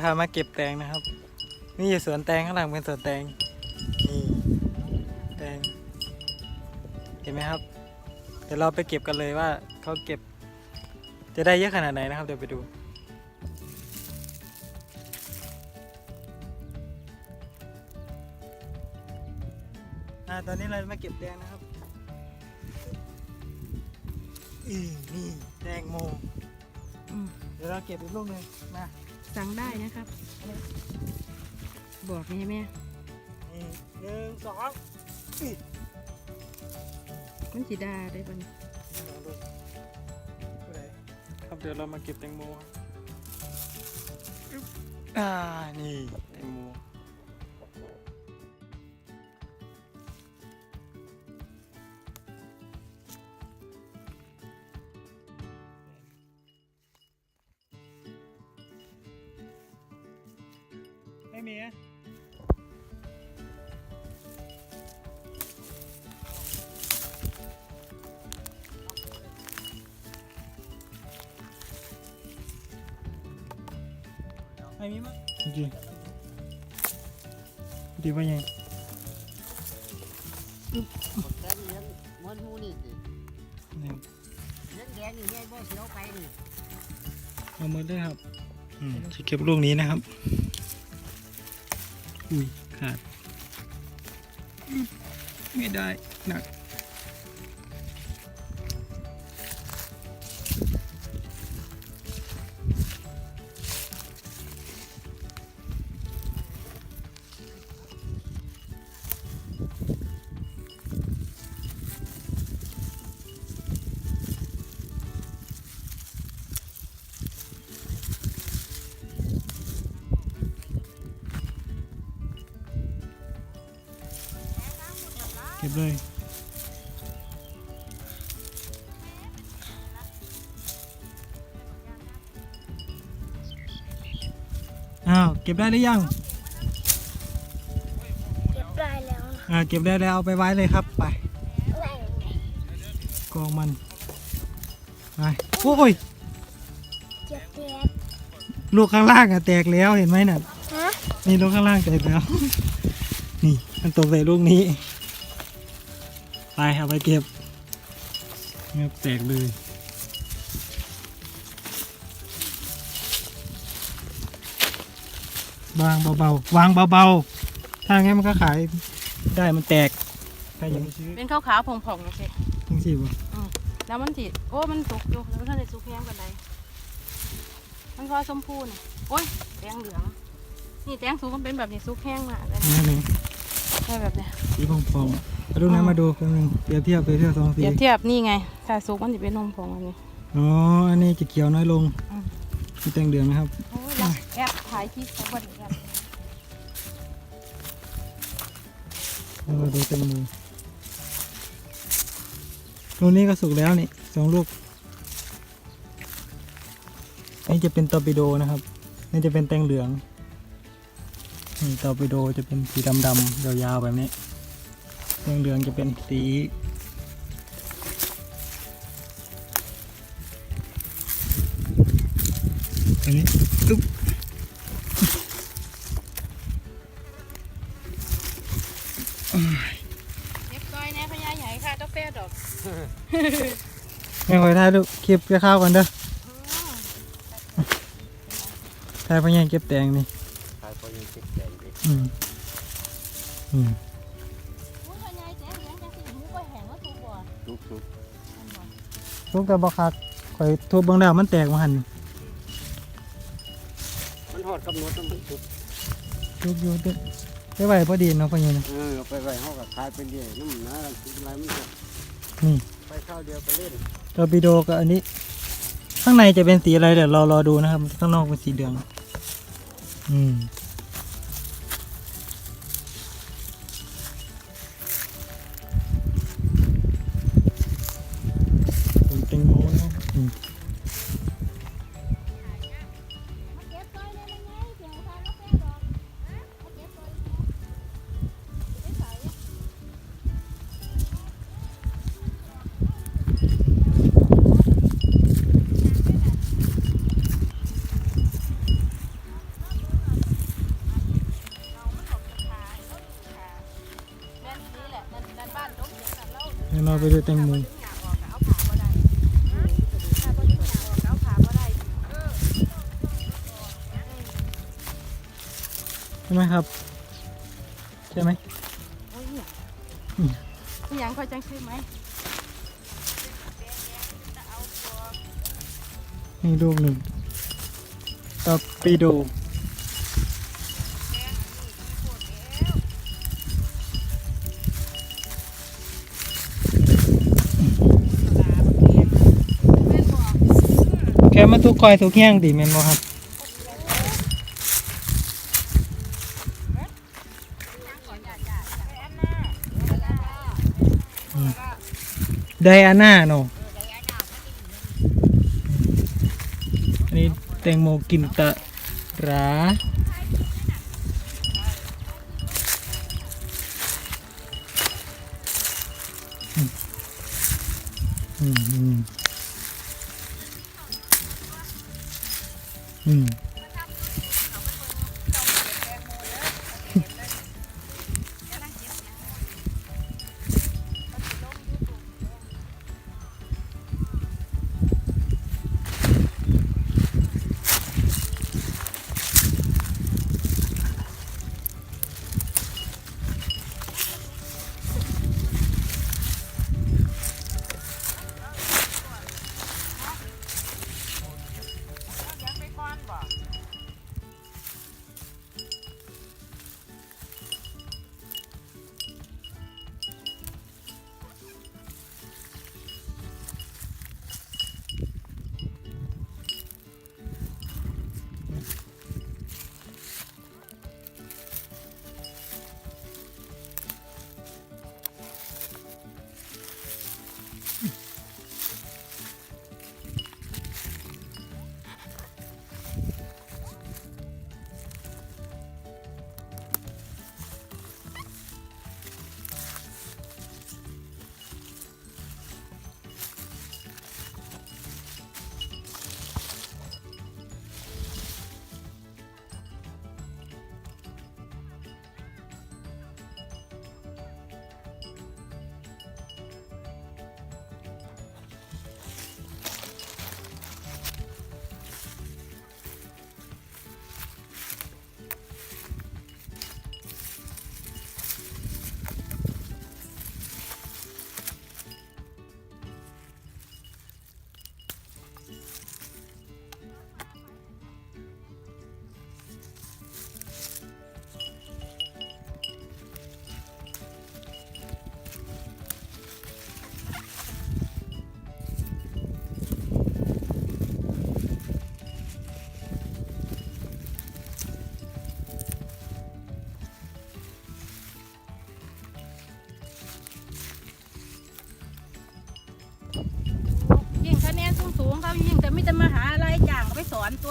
พามาเก็บแตงนะครับ นี่อยู่สวนแตงข้างหลังเป็นสวนแตงนี่แตงเห็นไหมครับ เดี๋ยวเราไปเก็บกันเลยว่าเขาเก็บ จะได้เยอะขนาดไหนนะครับเดี๋ยวไปดูอ่าตอนนี้เรามาเก็บแตงนะครับอีนี่แตงโมอืมเดี๋ยวเราเก็บอีกลูกหนึ่งมา สั่งได้นะครับ บอกนี่แม่นี่หนึ่งสองมันสีดาได้ปะเนี่ยลองดูผู้ใดครับเดี๋ยวเรามาเก็บแตงโมครับอ่านี่แตงโมไม่ ไม่มีมั้งจริงๆดีว่าไงแดงเลี้ยงมันมูนี่สินี่เลี้ยงแดงนี่แม่บ่เสียวไปนี่เอามือด้วยครับอืมจะเก็บลูกนี้นะครับ อุ้ยขาด ไม่ได้หนักาวเก็บได้หรือยังเก็บได้แล้วนะอ่าเก็บได้แล้วเอาไปไว้เลยครับไปไหนกองมันไปโอ้ยเก็บเก็บลูกข้างล่างอะแตกแล้วเห็นไหมน่ะฮะนี่ลูกข้างล่างแตกแล้ว นี่มันตกใส่ลูกนี้ ไปเอาไปเก็บเงียบแตกเลย วางเบาๆ วางเบาๆ ถ้างั้นมันก็ขายได้มันแตกใครยังไม่ซื้อเป็นขาวๆผ่องๆนะสิทั้งสี่บ่แล้วมันสีโอ้ มันสุกอยู่แล้วมันท่านได้สุกแห้งกันไดมันพอชมพูนี่โอ้ยแดงเหลือง นี่แดงสุกมันเป็นแบบนี้สุกแห้งมากเลยนี่หนึ่งได้แบบเนี้ยสีพองๆเอาดูนะมาดูกันหนึ่งเปรียบเทียบเปรียบเทียบสองสีเปรียบเทียบนี่ไง ถ้าสุกมันจะเป็นนมผงอันนี้ อ๋อ อันนี้จะเขียวน้อยลงอืม มีแตงเหลืองนะครับ โอ้ยแล้ วแอบถ่ายคลิปเขาบนแอบเราดูแตงโมลูกนี้ก็สุกแล้วนี่สองลูก นี่จะเป็นตอร์ปิโดนะครับ นี่จะเป็นแตงเหลือง นี่ตอร์ปิโดจะเป็นสีดำๆยาวๆแบบนี้ แตงเหลืองจะเป็นสีอันนี้ตุ๊บ ไม่ค่อยถ่ายรูปคลิปจะเข้าวกันเด้อถ่ายพะยังเก็บแตงนี่ขายพอยังเก็บแดงดิอืมอืมอุ้ยพญาแจ๋เลี้ยงจังสิหูก็แห้งแล้วสุกบ่ทุกทุกอันบ่ลูกแต่บอคักข่อยทุบเบางแล้วมันแตกมาหันมันหอดกำหนดมันทุกทุบอยู่เด้อได้ไหวพอดีเนาะพะยังเออเอาไปไว้เฮาก็ขายไปเรื่อยน้ำหนาลังสิอะไรมันจะนี่ ไปข้าวเดียวก็เล่นตอร์ปิโดกับอันนี้ ข้างในจะเป็นสีอะไรเดี๋ยวรอรอดูนะครับ ข้างนอกเป็นสีเหลือง อืมผม เอาผ่าบ่ได้ใช่ไหมครับ ใช่ไหมโอ้ยเนี่ยอีหยังค่อยจังใช่ไหมนี่ลูกหนึ่งตอปีโด แค่มาทุกคอยทุกแห้งดีแม่นบ่ครับไดอาน่าเนาะอันนี้แตงโมกินตะรา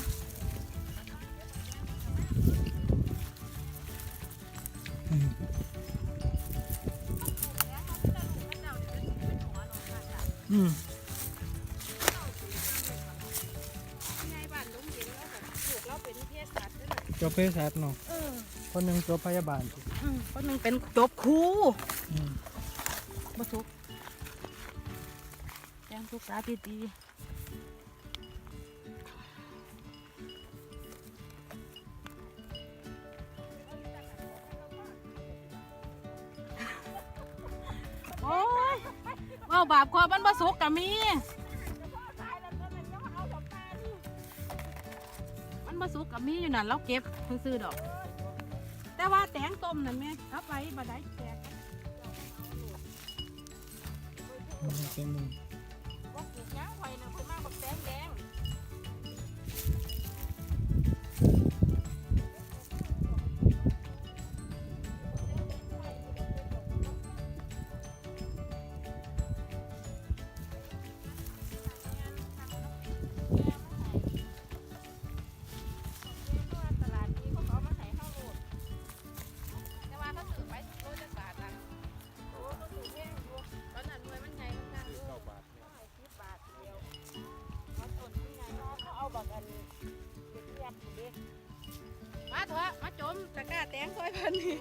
นะจบเภสัชเนาะเออคนหนึ่งจบพยาบาลอืมคนหนึ่งเป็นจบครูอืมบ่ทุกยังทุกษาดีดีาบาปคอมันบ่สุกกะมี มันมะสุกกะมีอยู่นั่นเราเก็บซื้อดอก แต่ว่าแตงต้มนั่นแม่เอาไปบ่ได้แตกแตงโมบ่ งซอยเพันนี่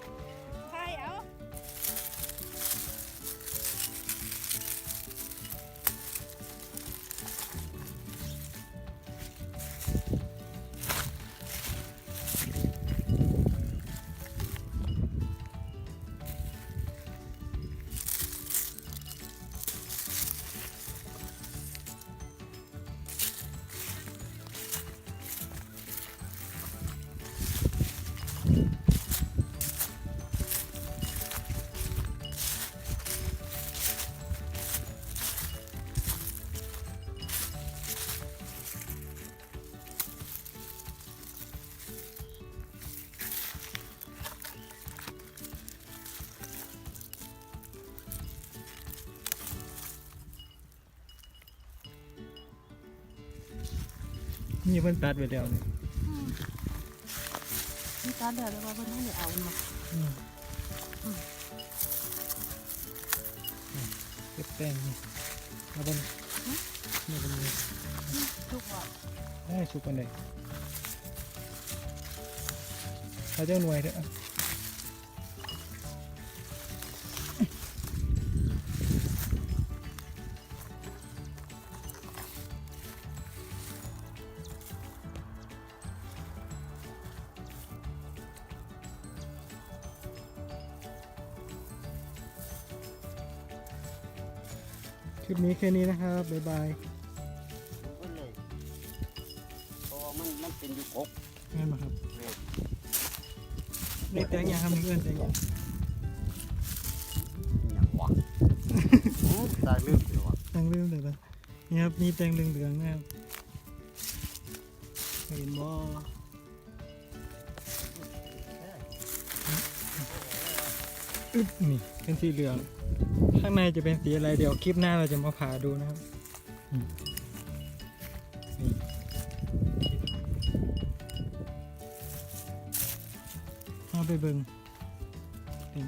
นี่เพิ่นตัดไปแล้วนี่นี่ตาเดือดแล้วว่าเพิ่นให้เอามาอืมเก็บแป้งนี่เอาเป็นนี่เป็นนี่ทุกว่าให้ชุบกันเลยเขาเจ้าหน่วยเถอ นี้แค่นี้นะครับ บ๊ายบายเพิ่นเลยเพราะว่ามันมันเป็นอยู่กกงั้นมาครับนี่แตงยังครับนี่เอื้อนแตงยังหยังวะตายลืมอยู่วะแตงเรื่องเดี๋ยวนะนี่ครับนี่แตงเหลืองๆนะครับเห็นบ่ นี่เป็นสีเหลือง ข้างในจะเป็นสีอะไรเดี๋ยวคลิปหน้าเราจะมาผ่าดูนะครับอืมนี่เอาไปเบิ่งเป็น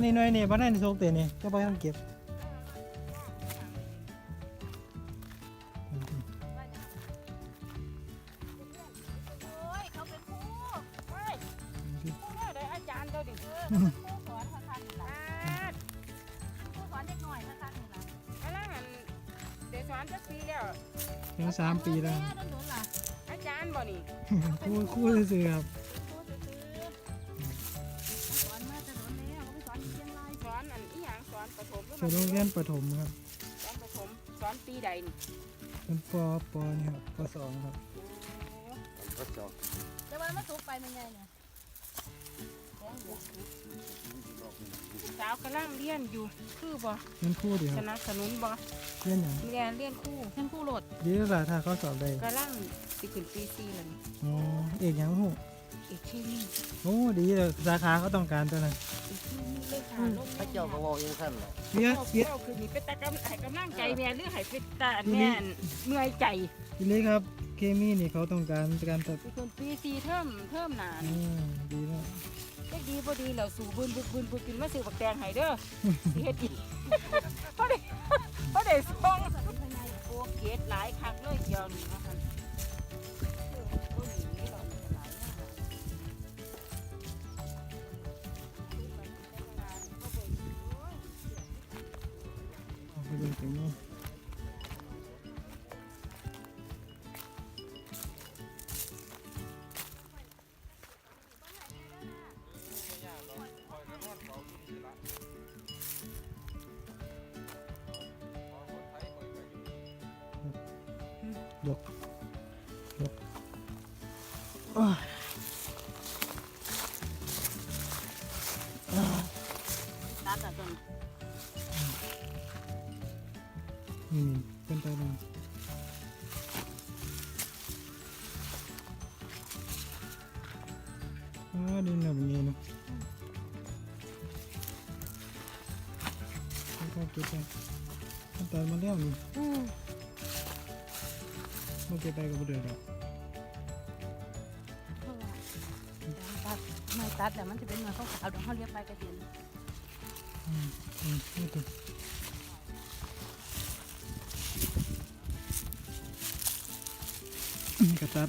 นนี้หน่อยนี่บ้านไหนโซกเตนี่ก็ไปต้องเก็บโอ้ยเขาเป็นครูเฮ้ยครูได้ได้อาจารย์เจ้าดิเออเขาเป็นครูสอนภาษานี่ล่ะอ่าครูสอนเด็กหน่อยภาษานี่ล่ะอันนั้นอันเดี๋ยวสอนจักปีแล้วถึงสามปีแล้วม่โดนๆล่ะอาจารย์บ่นี่คู่คู่ซื่อๆครับ ส่วนโรงเรียนประถมครับสอนประถมสอนปีใดนี่เป็นปปนี่ครับปสองครับก็จอกแต่ว่ามันสุกไปมันไงเนี่ยสาวกำลังเรียนอยู่คือบ่เรียนคู่ดีคสรับนับสนุนบ่เรียนอย่างเรียนเรียนครู่เป็นครูโหลดดีแล้วล่ะถ้าเขาสอบได้กำลังสิขึ้นปีสี่แล้วนี่อ๋อเอกอย่างหู อีกที่นี่โอ้ดีเลยสาขาเขาต้องการตัวนั้นอีกที่นี่เลยค่ะลงพระเจ้าก็บอกยังขั้นแหละเรียนเจ้าเรียนเจ้าคือนี่เป็นตะกำให้กำลังใจแม่หรือให้เป็นตาแม่นเมื่อยใจอีเล็กครับ เคมีนี่เขาต้องการการตัดสิขึ้นปีสี่เทิมเทิมหนานอืมดีแล้วเด็กดีบ่ดีแล้วสู่บุญบุญบุญบุญกินมาซื้อบักแตงให้เด้อสิเฮ็ดอีกบ่ได้บ่ได้ส่งโอ้เกตหลายคักเลยเดียวนี่ว่าซั่น เอาไดินแบบนี้เนาะค่อยๆเก็บไปขั้นตอนมาแล้วนี่อืมไม่เก็บไปก็ไม่เดือดหรอกตัดไม่ตัดแต่มันจะเป็นเงินขาวๆเดี๋ยวเขาเรียกไปกระเทียมอืมอืมนี่ตัวนี่กระตัด